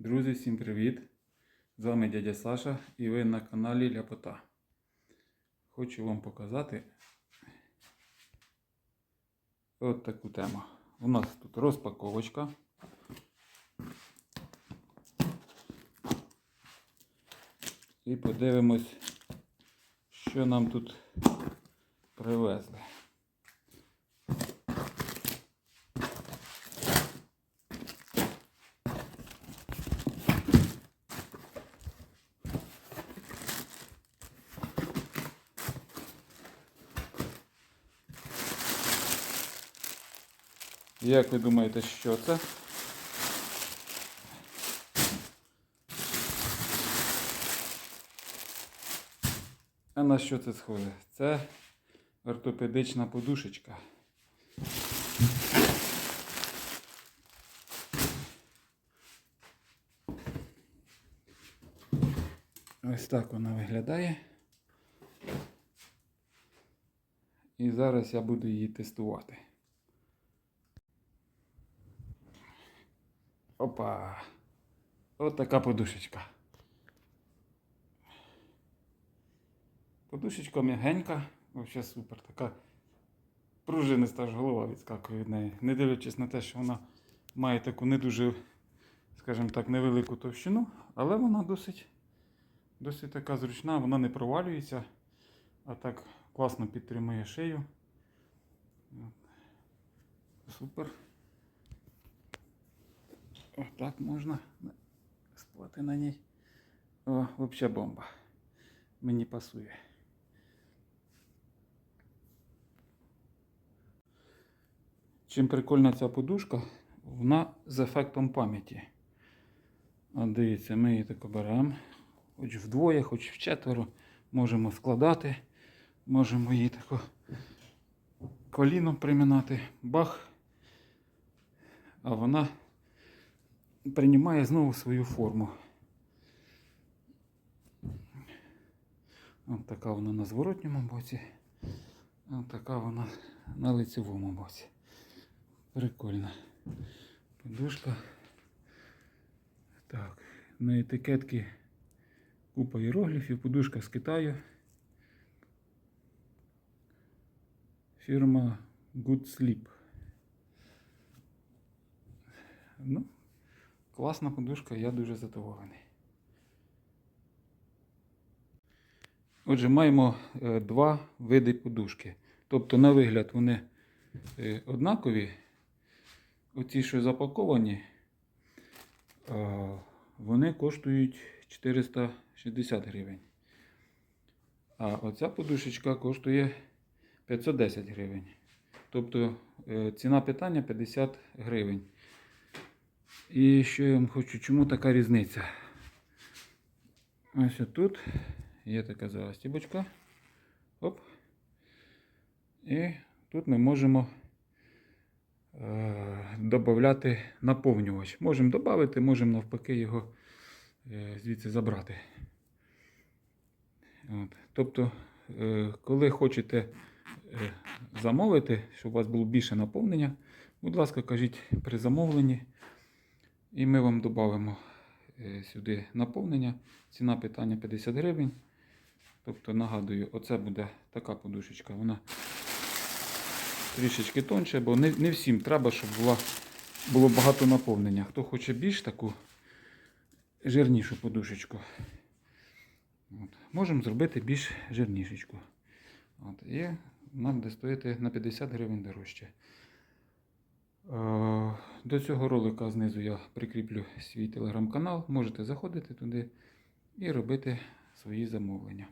Друзі, всім привіт! З вами дядя Саша і ви на каналі Ляпота. Хочу вам показати от таку тему. У нас тут розпаковочка. І подивимось, що нам тут привезли. Як ви думаєте, що це? А на що це схоже? Це ортопедична подушечка. Ось так вона виглядає. І зараз я буду її тестувати. Опа. От така подушечка. Подушечка м'ягенька, взагалі супер. Така пружиниста ж голова відскакує від неї. Не дивлячись на те, що вона має таку не дуже, скажімо так, невелику товщину, але вона досить, досить така зручна, вона не провалюється, а так класно підтримує шию. Супер. О, так можна спати на ній. О, взагалі бомба. Мені пасує. Чим прикольна ця подушка, вона з ефектом пам'яті. От дивіться, ми її так беремо. Хоч вдвоє, хоч вчетверо можемо складати. Можемо її тако коліном приминати. Бах. А вона приймає знову свою форму. Ось така вона на зворотньому боці. Ось така вона на лицевому боці. Прикольна. Подушка. Так, на етикетці купа іерогліфів, подушка з Китаю. Фірма Good Sleep. Ну, Класна подушка, я дуже задоволений. Отже, маємо е, два види подушки. Тобто, на вигляд, вони е, однакові. Оці, що запаковані, вони коштують 460 гривень. А оця подушечка коштує 510 гривень. Тобто е, ціна питання 50 гривень. І що я вам хочу, чому така різниця? Ось тут є така застібочка. Оп. І тут ми можемо е, додати наповнювач. Можемо додати, можемо навпаки його е, звідси забрати. От. Тобто, е, коли хочете е, замовити, щоб у вас було більше наповнення, будь ласка, кажіть при замовленні. І ми вам додамо е, сюди наповнення. Ціна питання 50 гривень. Тобто, нагадую, оце буде така подушечка. Вона трішечки тонше, бо не, не всім треба, щоб була, було багато наповнення. Хто хоче більш таку жирнішу подушечку, от, можемо зробити більш жирнішечку. От, і вона буде стоїти на 50 гривень дорожче. Е, До цього ролика знизу я прикріплю свій телеграм-канал. Можете заходити туди і робити свої замовлення.